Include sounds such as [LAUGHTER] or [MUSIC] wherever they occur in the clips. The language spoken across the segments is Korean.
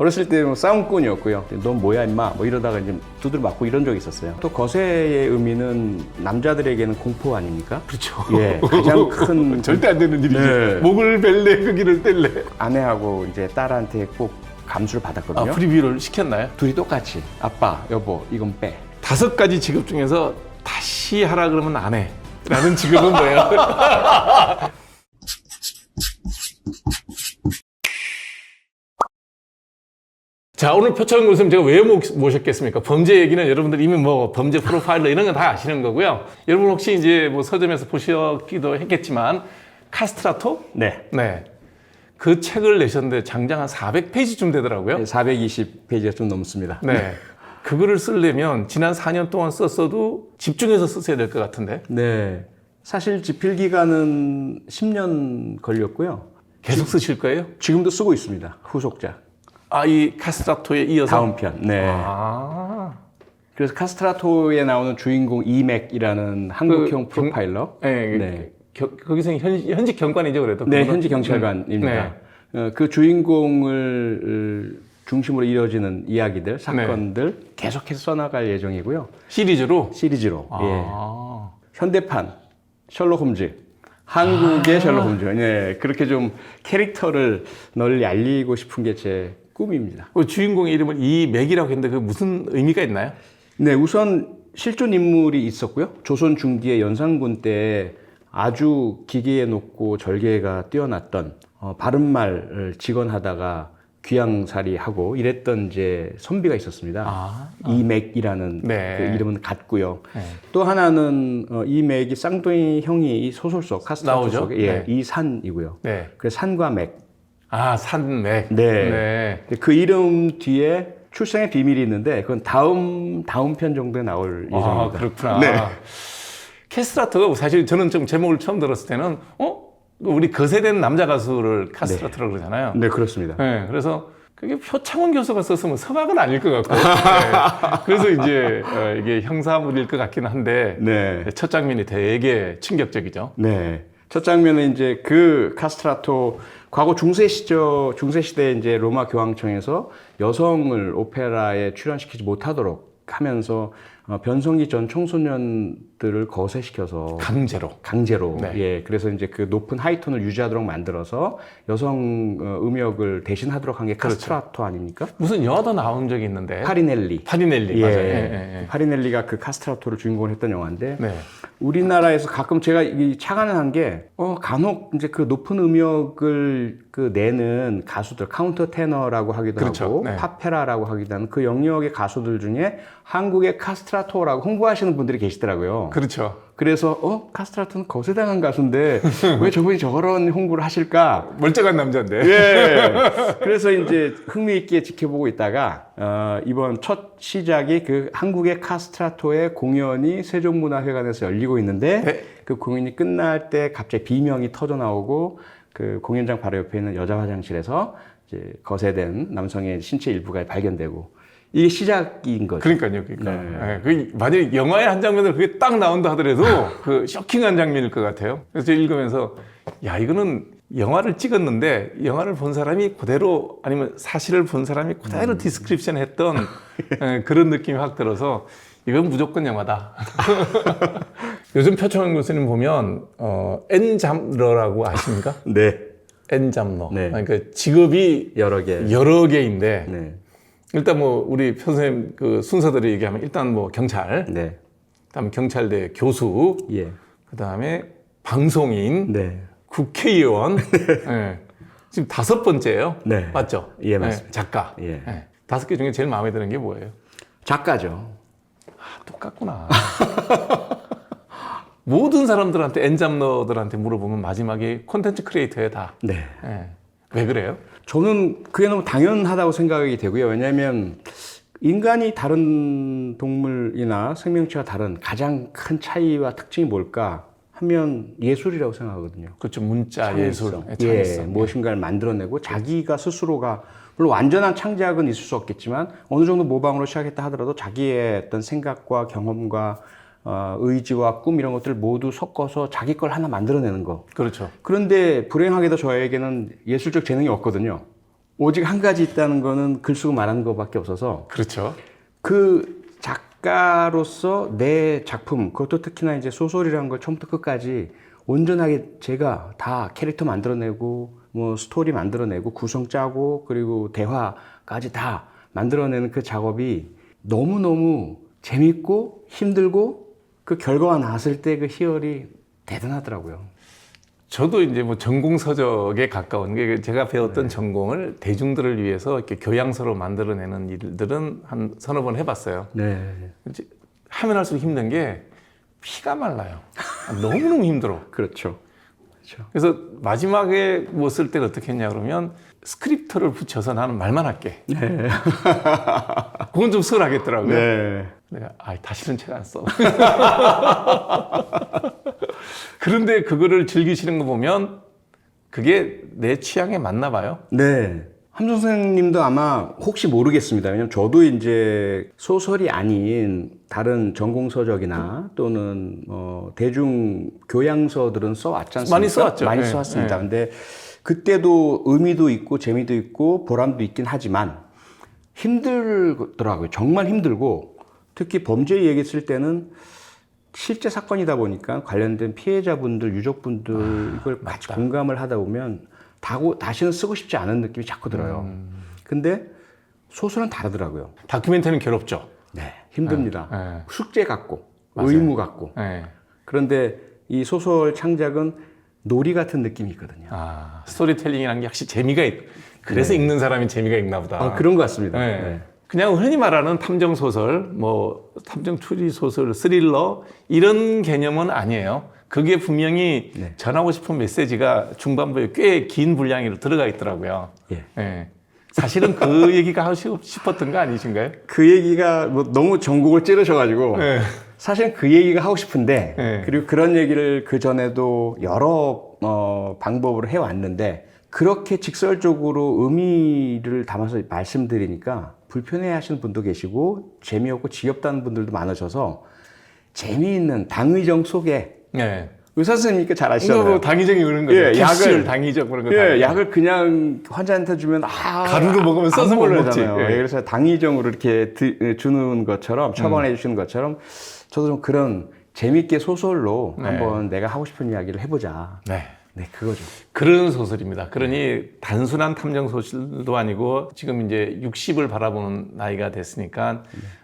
어렸을 때 뭐 싸움꾼이었고요. 넌 뭐야 임마 뭐 이러다가 이제 두들 맞고 이런 적이 있었어요. 또 거세의 의미는 남자들에게는 공포 아닙니까? 그렇죠. 예, 가장 [LAUGHS] 큰 절대 안 되는 일이지. 네. 목을 벨래, 그 뗄래. 아내하고 이제 딸한테 꼭 감수를 아, 받았거든요. 프리뷰를 시켰나요? 둘이 똑같이 아빠 여보 이건 빼. 다섯 가지 직업 중에서 다시 하라 그러면 안 해. 라는 직업은 뭐예요? [LAUGHS] 자, 오늘 표창 교수님 제가 왜 모- 모셨겠습니까? 범죄 얘기는 여러분들 이미 뭐 범죄 프로파일러 이런 건 다 아시는 거고요. 여러분 혹시 이제 뭐 서점에서 보셨기도 했겠지만 카스트라토? 네. 네. 그 책을 내셨는데 장장 한 400페이지쯤 되더라고요. 420페이지가 좀 넘습니다. 네. 그거를 쓰려면 지난 4년 동안 썼어도 집중해서 쓰셔야 될 것 같은데. 네. 사실 집필 기간은 10년 걸렸고요. 계속 쓰실 거예요? 지금도 쓰고 있습니다. 후속작. 아, 이 카스트라토에 이어서? 다음 편. 네. 아. 그래서 카스트라토에 나오는 주인공 이맥이라는 한국형 그 프로파일러. 네. 네. 겨- 거기서 현, 현직 경관이죠, 그래도. 네? 현지 경찰관입니다. 네. 어, 그 주인공을 어, 중심으로 이루어지는 이야기들, 사건들 계속해서 써나갈 예정이고요. 시리즈로? 시리즈로. 예. 아. 현대판 셜록 홈즈. 한국의 아. 셜록 홈즈. 예. 그렇게 좀 캐릭터를 널리 알리고 싶은 게 제 꿈입니다. 그 주인공의 이름을 이맥이라고 했는데 그 무슨 의미가 있나요? 네, 우선 실존 인물이 있었고요. 조선 중기의 연산군 때 아주 기계에 높고 절개가 뛰어났던 어, 바른말을 직언하다가 귀양살이하고 이랬던 이제 선비가 있었습니다. 아. 이맥이라는 네. 그 이름은 같고요. 네. 또 하나는 어, 이맥이 쌍둥이 형이 이 소설 속 카스트라토 나오죠? 속에 예, 네. 이산이고요. 네. 그래서 산과 맥. 아, 산맥. 네. 그 이름 뒤에 출생의 비밀이 있는데 그건 다음 다음 편 정도에 나올 아, 예정입니다. 그렇구나. 네. 캐스트라토가 사실 저는 좀 제목을 처음 들었을 때는 어? 우리 거세된 남자 가수를 카스트라토라고 그러잖아요. 네, 그렇습니다. 네, 그래서 그게 표창원 교수가 썼으면 서각은 아닐 것 같고. 네. 그래서 이제 어, 이게 형사물일 것 같기는 한데 네. 첫 장면이 되게 충격적이죠. 네. 첫 장면은 이제 그 카스트라토 과거 중세 시절 중세 시대 이제 로마 교황청에서 여성을 오페라에 출연시키지 못하도록 하면서 어, 변성기 전 청소년 들을 거세시켜서 강제로. 강제로 네. 예 그래서 이제 그 높은 하이톤을 유지하도록 만들어서 여성 어, 음역을 대신하도록 한게 그렇죠. 카스트라토 아닙니까? 무슨 영화도 나온 적이 있는데. 파리넬리. 파리넬리 예, 맞아요. 예, 예, 예. 파리넬리가 그 카스트라토를 주인공으로 했던 영화인데 네. 우리나라에서 가끔 제가 이 착안한 게, 어, 간혹 이제 그 높은 음역을 그 내는 가수들, 카운터 테너라고 하기도 그렇죠. 하고, 네. 파페라라고 하기도 하는 그 영역의 가수들 중에 한국의 카스트라토라고 홍보하시는 분들이 계시더라고요. 그렇죠. 그래서, 어, 카스트라토는 거세당한 가수인데, 왜 [LAUGHS] 저분이 저런 홍보를 하실까? 멀쩡한 남자인데. 예. 그래서 이제 흥미 있게 지켜보고 있다가, 어, 이번 첫 시작이 그 한국의 카스트라토의 공연이 세종문화회관에서 열리고 있는데, 네. 그 공연이 끝날 때 갑자기 비명이 터져 나오고, 그 공연장 바로 옆에 있는 여자 화장실에서 이제 거세된 남성의 신체 일부가 발견되고, 이게 시작인 거죠. 그러니까요, 그러니까. 네. 예, 그 만약에 영화의 한 장면을 그게 딱 나온다 하더라도 그 쇼킹한 장면일 것 같아요. 그래서 제가 읽으면서 야 이거는 영화를 찍었는데 영화를 본 사람이 그대로 아니면 사실을 본 사람이 그대로 디스크립션 했던 예, 그런 느낌이 확 들어서 이건 무조건 영화다. [LAUGHS] 요즘 표창원 교수님 보면 어, N잡러라고 아십니까? 네. N잡러. 네. 그러니까 직업이 여러 개. 여러 개인데 네. 일단 뭐 우리 선생님 그 순서대로 얘기하면 일단 뭐 경찰, 네. 그다음에 경찰대 교수, 예. 그다음에 방송인, 네. 국회의원, 예. [LAUGHS] 지금 다섯 번째예요. 네. 맞죠? 예, 맞습니다. 작가. 예. 예. 다섯 개 중에 제일 마음에 드는 게 뭐예요? 작가죠. 아, 똑같구나. [LAUGHS] 모든 사람들한테 엔잡러들한테 물어보면 마지막에 콘텐츠 크리에이터에 다. 네. 예. 왜 그래요? 저는 그게 너무 당연하다고 생각이 되고요. 왜냐하면 인간이 다른 동물이나 생명체와 다른 가장 큰 차이와 특징이 뭘까 하면 예술이라고 생각하거든요. 그렇죠. 문자 예술, 창의성. 예, 예, 창의성. 무엇인가를 만들어내고 자기가 스스로가 물론 완전한 창작은 있을 수 없겠지만 어느 정도 모방으로 시작했다 하더라도 자기의 어떤 생각과 경험과 어, 의지와 꿈 이런 것들 모두 섞어서 자기 걸 하나 만들어내는 거. 그렇죠. 그런데 불행하게도 저에게는 예술적 재능이 없거든요. 오직 한 가지 있다는 거는 글 쓰고 말하는 것밖에 없어서 그렇죠. 그 작가로서 내 작품, 그것도 특히나 이제 소설이라는 걸 처음부터 끝까지 온전하게 제가 다 캐릭터 만들어내고, 뭐 스토리 만들어내고, 구성 짜고, 그리고 대화까지 다 만들어내는 그 작업이 너무너무 재밌고 힘들고 그 결과가 나왔을 때 그 희열이 대단하더라고요. 저도 이제 뭐 전공 서적에 가까운 게 제가 배웠던 전공을 대중들을 위해서 이렇게 교양서로 만들어내는 일들은 한 서너 번 해봤어요. 네. 이제 하면 할수록 힘든 게 피가 말라요. 너무너무 힘들어. [LAUGHS] 그렇죠. 그렇죠. 그래서 마지막에 뭐 쓸 때는 어떻게 했냐 그러면 스크립트를 붙여서 나는 말만 할게. [LAUGHS] 그건 좀 썰하겠더라고요. 네. 내가 아 다시는 책 안 써. [LAUGHS] 그런데 그거를 즐기시는 거 보면 그게 내 취향에 맞나 봐요. 네. 함정 선생님도 아마 혹시 모르겠습니다. 왜냐면 저도 이제 소설이 아닌 다른 전공서적이나 또는 어, 대중 교양서들은 써왔지 않습니까? 많이 써왔죠. 많이 네, 써왔습니다. 네. 근데 그때도 의미도 있고 재미도 있고 보람도 있긴 하지만 힘들더라고요. 정말 힘들고 특히 범죄 얘기 쓸 때는 실제 사건이다 보니까 관련된 피해자분들, 유족분들 이걸 같이 공감을 하다 보면 다고, 다시는 쓰고 싶지 않은 느낌이 자꾸 들어요. 근데 소설은 다르더라고요. 다큐멘터리는 괴롭죠. 네, 힘듭니다. 네. 숙제 같고 맞아요. 의무 같고. 네. 그런데 이 소설 창작은 놀이 같은 느낌이 있거든요. 아 스토리텔링이라는 게 확실히 재미가 있. 그래서 읽는 사람이 재미가 있나 보다. 아, 그런 것 같습니다. 네. 네. 그냥 흔히 말하는 탐정 소설, 뭐 탐정 추리 소설, 스릴러 이런 개념은 아니에요. 그게 분명히 네. 전하고 싶은 메시지가 중반부에 꽤 긴 분량이 들어가 있더라고요. 예. 예. 사실은 그 [LAUGHS] 얘기가 하고 싶었던 거 아니신가요? 그 얘기가 뭐 너무 전곡을 찌르셔가지고 네. 사실 그 얘기가 하고 싶은데 네. 그리고 그런 얘기를 그 전에도 여러 어, 방법으로 해왔는데 그렇게 직설적으로 의미를 담아서 말씀드리니까 불편해하시는 분도 계시고 재미없고 지겹다는 분들도 많으셔서 재미있는 당의정 속에 네. 의사 선생님께 잘 아시잖아요. 뭐 당위적이 그런 거죠. 예, 약을- 당위적 그런 거. 예, 다. 약을 그냥 환자한테 주면 아 가루로 먹으면 써서. 먹지. 예. 그래서 당위정으로 이렇게 드- 주는 것처럼 처방해 주시는 것처럼 저도 좀 그런 재밌게 소설로 네. 한번 내가 하고 싶은 이야기를 해보자. 네. 네, 그거죠. 그런 소설입니다. 그러니 단순한 탐정 소설도 아니고 지금 이제 60을 바라보는 나이가 됐으니까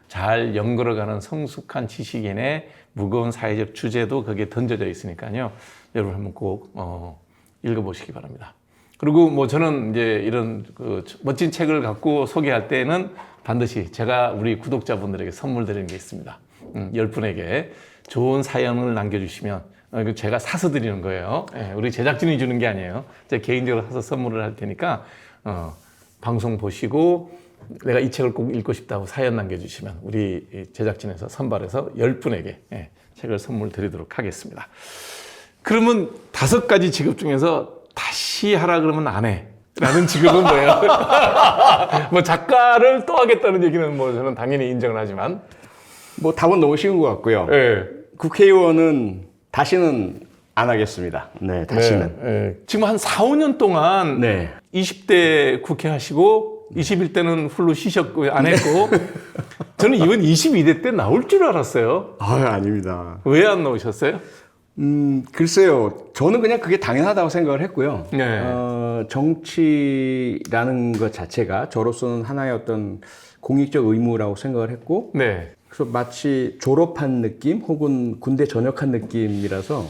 잘 연걸어가는 성숙한 지식인의 무거운 사회적 주제도 거기에 던져져 있으니까요. 여러분 한번 꼭 어, 읽어보시기 바랍니다. 그리고 뭐 저는 이제 이런 그 멋진 책을 갖고 소개할 때는 반드시 제가 우리 구독자분들에게 선물 드리는 게 있습니다. 음, 열 분에게 좋은 사연을 남겨주시면 어, 제가 사서 드리는 거예요. 예, 우리 제작진이 주는 게 아니에요. 제가 개인적으로 사서 선물을 할 테니까 어, 방송 보시고 내가 이 책을 꼭 읽고 싶다고 사연 남겨주시면 우리 이 제작진에서 선발해서 열 분에게 예, 책을 선물 드리도록 하겠습니다. 그러면 다섯 가지 직업 중에서 다시 하라 그러면 안 해. 라는 [LAUGHS] 직업은 뭐예요? [LAUGHS] 뭐 작가를 또 하겠다는 얘기는 뭐 저는 당연히 인정을 하지만 뭐 답은 너무 쉬운 것 같고요. 예. 국회의원은 다시는 안 하겠습니다. 네, 다시는. 네, 네. 지금 한 4, 5년 동안 네. 20대 국회 하시고 21대는 훌로 쉬셨고 안 했고 [LAUGHS] 저는 이번 22대 때 나올 줄 알았어요. 아, 아닙니다. 왜 안 나오셨어요? 음, 글쎄요. 저는 그냥 그게 당연하다고 생각을 했고요. 네. 어, 정치라는 것 자체가 저로서는 하나의 어떤 공익적 의무라고 생각을 했고, 네. 그래서 마치 졸업한 느낌 혹은 군대 전역한 느낌이라서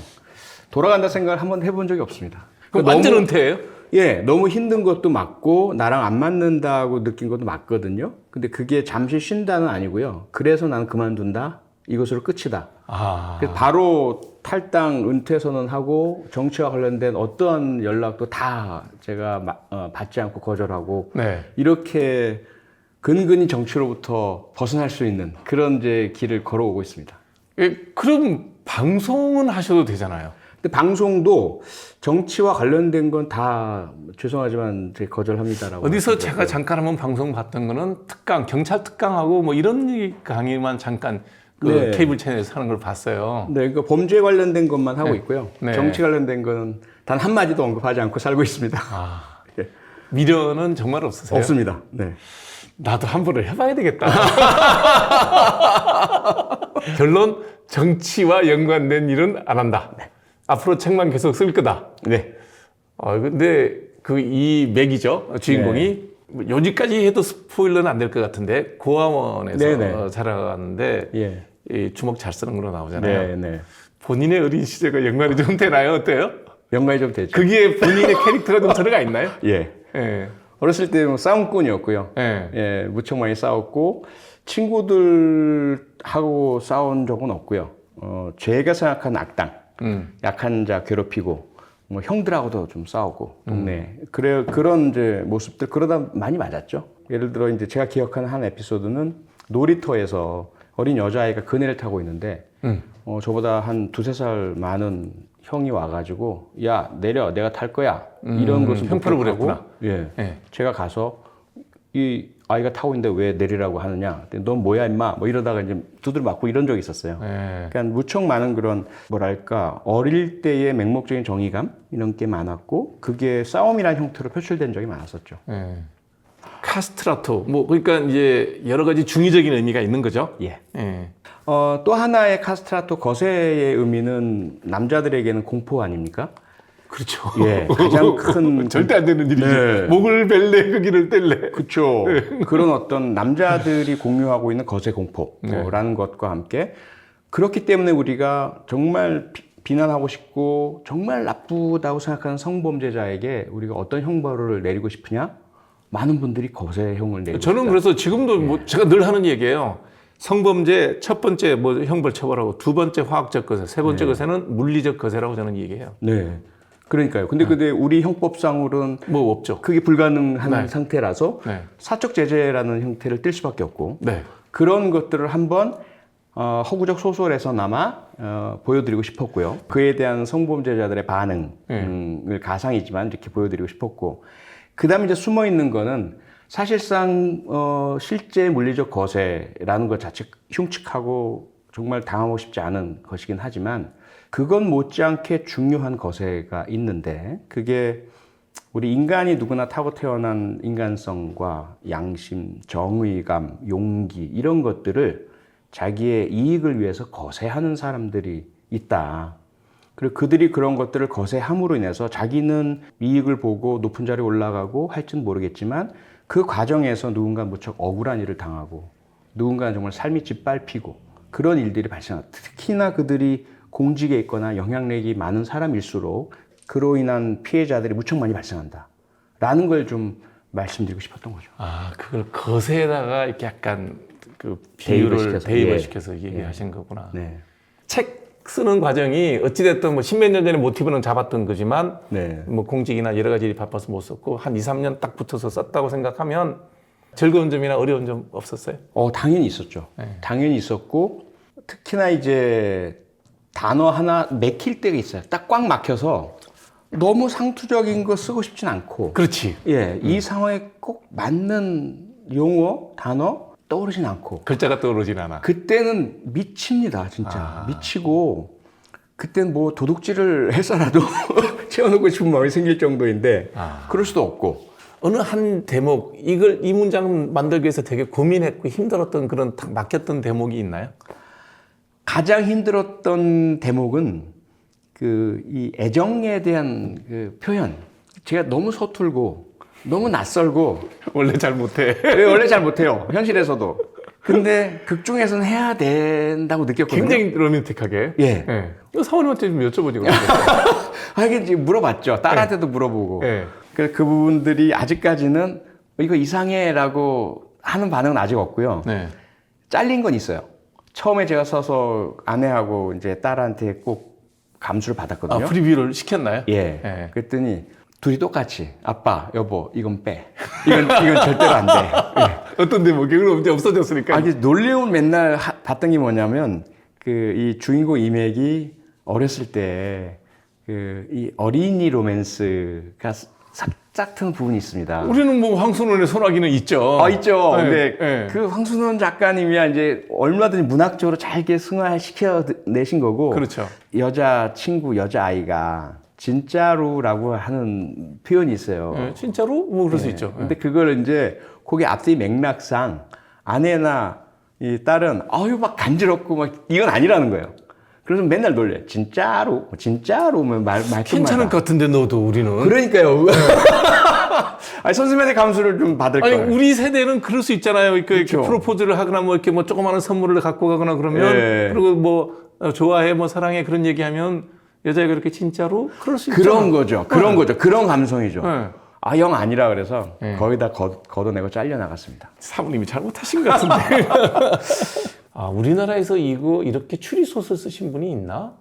돌아간다 생각을 한번 해본 적이 없습니다. 그럼 완전 은퇴예요? 예, 너무 힘든 것도 맞고 나랑 안 맞는다고 느낀 것도 맞거든요. 근데 그게 잠시 쉰다는 아니고요. 그래서 나는 그만둔다. 이것으로 끝이다. 아. 그래서 바로 탈당 은퇴 선언하고 정치와 관련된 어떠한 연락도 다 제가 마- 어, 받지 않고 거절하고 네. 이렇게 근근히 정치로부터 벗어날 수 있는 그런 이제 길을 걸어오고 있습니다. 예, 그럼 방송은 하셔도 되잖아요. 근데 방송도 정치와 관련된 건 다 죄송하지만 제가 거절합니다라고. 어디서 제가 잠깐 한번 방송 봤던 거는 특강, 경찰 특강하고 뭐 이런 강의만 잠깐 그 네. 케이블 채널에서 하는 걸 봤어요. 네, 그러니까 범죄 관련된 것만 하고 네. 있고요. 네. 정치 관련된 거는 단 한 마디도 언급하지 않고 살고 있습니다. 아. [LAUGHS] 예. 미련은 정말 없으세요? 없습니다. 네. 나도 한 번을 해봐야 되겠다. [LAUGHS] 결론 정치와 연관된 일은 안 한다. 앞으로 책만 계속 쓸 거다. 네. 아 근데 그 이 맥이죠 주인공이 뭐 여기까지 해도 스포일러는 안 될 것 같은데 고아원에서 네네. 어, 자라가는데 예. 이 주먹 잘 쓰는 걸로 나오잖아요. 네, 네. 본인의 어린 시절과 연관이 좀 되나요? 어때요? 연관이 좀 되죠. 그게 본인의 캐릭터가 좀 들어가 있나요? 예. 예. 어렸을 때 뭐 싸움꾼이었고요. 예. 예, 무척 많이 싸웠고 친구들하고 싸운 적은 없고요. 어, 제가 생각한 악당, 음. 약한 자 괴롭히고 뭐 형들하고도 좀 싸우고 동네 그래 그런 이제 모습들 그러다 많이 맞았죠. 예를 들어 이제 제가 기억하는 한 에피소드는 놀이터에서 어린 여자아이가 그네를 타고 있는데 음. 어, 저보다 한 두세 살 많은 형이 와가지고 야 내려 내가 탈 거야 이런 음, 것을 형편을 목격하고, 부렸구나. 예, 예. 제가 가서 이 아이가 타고 있는데 왜 내리라고 하느냐 넌 뭐야 임마 뭐 이러다가 이제 두드려 맞고 이런 적이 있었어요. 예. 그러니까 무척 많은 그런 뭐랄까 어릴 때의 맹목적인 정의감 이런 게 많았고 그게 싸움이라는 형태로 표출된 적이 많았었죠. 예. 카스트라토 뭐 그러니까 이제 여러 가지 중의적인 의미가 있는 거죠. 예. 예. 어, 또 하나의 카스트라토 거세의 의미는 남자들에게는 공포 아닙니까? 그렇죠. 예, 가장 [LAUGHS] 큰 절대 안 되는 일이지. 네. 목을 벨래 거기를 뗄래. 그렇죠. 그런 어떤 남자들이 공유하고 있는 거세 공포라는 네. 것과 함께 그렇기 때문에 우리가 정말 비, 비난하고 싶고 정말 나쁘다고 생각하는 성범죄자에게 우리가 어떤 형벌을 내리고 싶으냐? 많은 분들이 거세형을 내리고 저는 싶다. 그래서 지금도 뭐 제가 늘 하는 얘기예요. 성범죄 첫 번째 뭐 형벌 처벌하고 두 번째 화학적 거세, 세 번째 거세는 물리적 거세라고 저는 얘기해요. 네. 그러니까요. 근데 근데 우리 형법상으로는 뭐 없죠. 그게 불가능한 네. 상태라서 네. 사적 제재라는 형태를 뜰 수밖에 없고 네. 그런 것들을 한번 어, 허구적 소설에서나마 어, 보여드리고 싶었고요. 그에 대한 성범죄자들의 반응을 가상이지만 이렇게 보여드리고 싶었고, 그 다음에 이제 숨어 있는 거는 사실상 어, 실제 물리적 거세라는 것 자체 흉측하고 정말 당하고 싶지 않은 것이긴 하지만 그건 못지않게 중요한 거세가 있는데 그게 우리 인간이 누구나 타고 태어난 인간성과 양심, 정의감, 용기 이런 것들을 자기의 이익을 위해서 거세하는 사람들이 있다. 그리고 그들이 그런 것들을 거세함으로 인해서 자기는 이익을 보고 높은 자리에 올라가고 할지는 모르겠지만 그 과정에서 누군가 무척 억울한 일을 당하고 누군가는 정말 삶이 짓밟히고 그런 일들이 발생한다. 특히나 그들이 공직에 있거나 영향력이 많은 사람일수록 그로 인한 피해자들이 무척 많이 발생한다. 라는 걸 좀 말씀드리고 싶었던 거죠. 아 그걸 거세에다가 이렇게 약간 그 대입을 비유를 시켜서. 대입을 예. 시켜서 얘기하신 거구나. 네. 책 쓰는 과정이 어찌됐든 뭐 십몇 년 전에 모티브는 잡았던 거지만 네. 뭐 공직이나 여러 가지 일이 바빠서 못 썼고 한 2, 3년 딱 붙어서 썼다고 생각하면 즐거운 점이나 어려운 점 없었어요? 어, 당연히 있었죠. 네. 당연히 있었고, 특히나 이제 단어 하나 맥힐 때가 있어요. 딱 꽉 막혀서 너무 상투적인 거 쓰고 싶진 않고, 그렇지. 예, 이 상황에 꼭 맞는 용어, 단어 떠오르진 않고, 글자가 떠오르진 않아. 그때는 미칩니다, 진짜. 아. 미치고, 그땐 뭐 도둑질을 해서라도 [LAUGHS] 채워놓고 싶은 마음이 생길 정도인데, 아. 그럴 수도 없고, 어느 한 대목 이걸 이 문장을 만들기 위해서 되게 고민했고 힘들었던 그런 딱 막혔던 대목이 있나요? 가장 힘들었던 대목은 그 이 애정에 대한 그 표현. 제가 너무 서툴고 너무 낯설고 [LAUGHS] 원래 잘 못해. 왜 원래 잘 못해요 현실에서도. 근데 극 중에서는 해야 된다고 느꼈거든요. 굉장히 로맨틱하게. 예. 이거 사모님한테 좀 여쭤보지 그러세요. [LAUGHS] 하긴 지금 물어봤죠. 딸한테도 물어보고. 예. 그 부분들이 아직까지는 이거 이상해라고 하는 반응은 아직 없고요. 네. 잘린 건 있어요. 처음에 제가 써서 아내하고 이제 딸한테 꼭 감수를 아, 받았거든요. 프리뷰를 시켰나요? 예. 예. 그랬더니 둘이 똑같이 아빠, 여보, 이건 빼. 이건 이건 절대로 안 돼. 예. 어떤 대목이 그럼 이제 없어졌으니까. 아, 이게 놀래운 맨날 하- 봤던 게 뭐냐면 그 이 주인공 이맥이 어렸을 때 그 이 어린이 로맨스가 살짝 트는 부분이 있습니다. 우리는 뭐 황순원의 소나기는 있죠. 아 있죠. 예, 근데 예. 그 황순원 작가님이야 이제 얼마든지 문학적으로 잘게 승화시켜 내신 거고 그렇죠. 여자 친구 여자 아이가 진짜로라고 하는 표현이 있어요. 예, 진짜로 뭐 그럴 수 있죠. 예. 근데 그걸 이제 거기 앞뒤 맥락상 아내나 이 딸은 아유 막 간지럽고 막 이건 아니라는 거예요. 그래서 맨날 놀래. 진짜로, 진짜로 말 말투마다. 괜찮을 것 같은데 너도 우리는. 그러니까요. [LAUGHS] 아니 선생님한테 감수를 좀 받을 아니 거예요. 우리 세대는 그럴 수 있잖아요. 이렇게, 이렇게 그렇죠. 프로포즈를 하거나 뭐 이렇게 뭐 조그마한 선물을 갖고 가거나 그러면 예. 그리고 뭐 어, 좋아해 뭐 사랑해 그런 얘기하면 여자가 그렇게 진짜로 그럴 수 있잖아. 그런 거죠. 그런 거죠. 그런 감성이죠. 네. 아, 영 아니라 그래서 네. 거기다 걷, 걷어내고 잘려 나갔습니다. 사부님이 잘못하신 것 같은데. [LAUGHS] 아 우리나라에서 이거 이렇게 추리 소설 쓰신 분이 있나?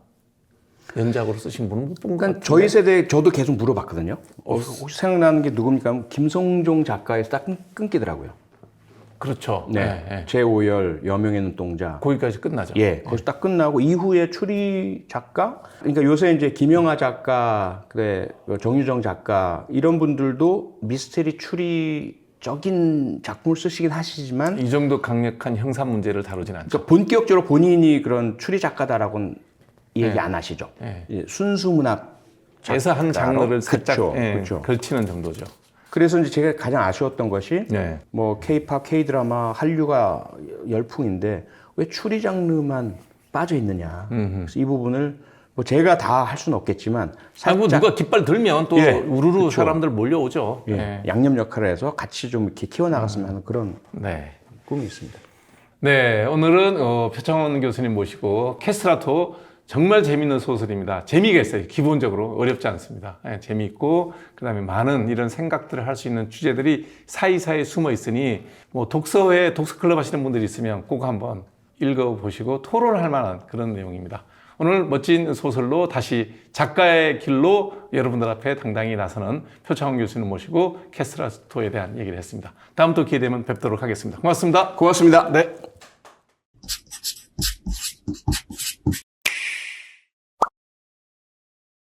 연작으로 쓰신 분은 못 본것 그러니까. 저희 세대 저도 계속 물어봤거든요. 어, 혹시 생각나는 게 누굽니까? 하면 김성종 작가에서 딱 끊- 끊기더라고요. 그렇죠. 네. 네. 네. 제5열 여명의 눈동자. 거기까지 끝나죠. 예, 거기서 딱 끝나고 이후에 추리 작가? 그러니까 요새 이제 김영하 작가, 그래 정유정 작가 이런 분들도 미스테리 추리 적인 작품을 쓰시긴 하시지만 이 정도 강력한 형사 문제를 다루진 않죠. 그러니까 본격적으로 본인이 그런 추리 작가다라고는 얘기 네. 안 하시죠. 네. 예, 순수 문학. 에서 한 장르를 살짝 그쵸, 예, 그쵸. 걸치는 정도죠. 그래서 이제 제가 가장 아쉬웠던 것이 네. 뭐 K-팝, K-드라마, 한류가 열풍인데 왜 추리 장르만 빠져 있느냐. 그래서 이 부분을 뭐 제가 다 할 수는 없겠지만 아니 뭐 살짝 누가 깃발 들면 또 예, 우르르 그쵸. 사람들 몰려오죠. 예, 예. 양념 역할을 해서 같이 좀 이렇게 키워나갔으면 하는 그런 네. 꿈이 있습니다. 네, 오늘은 어, 표창원 교수님 모시고 캐스트라토 정말 재밌는 소설입니다. 재미가 있어요. 기본적으로 어렵지 않습니다. 예, 재미있고 그다음에 많은 이런 생각들을 할 수 있는 주제들이 사이사이에 숨어 있으니 뭐 독서회 독서 클럽 하시는 분들이 있으면 꼭 한번 읽어 보시고 토론할 만한 그런 내용입니다. 오늘 멋진 소설로 다시 작가의 길로 여러분들 앞에 당당히 나서는 표창원 교수님 모시고 캐스트라스토에 대한 얘기를 했습니다. 다음 또 기회 되면 뵙도록 하겠습니다. 고맙습니다. 고맙습니다. 네.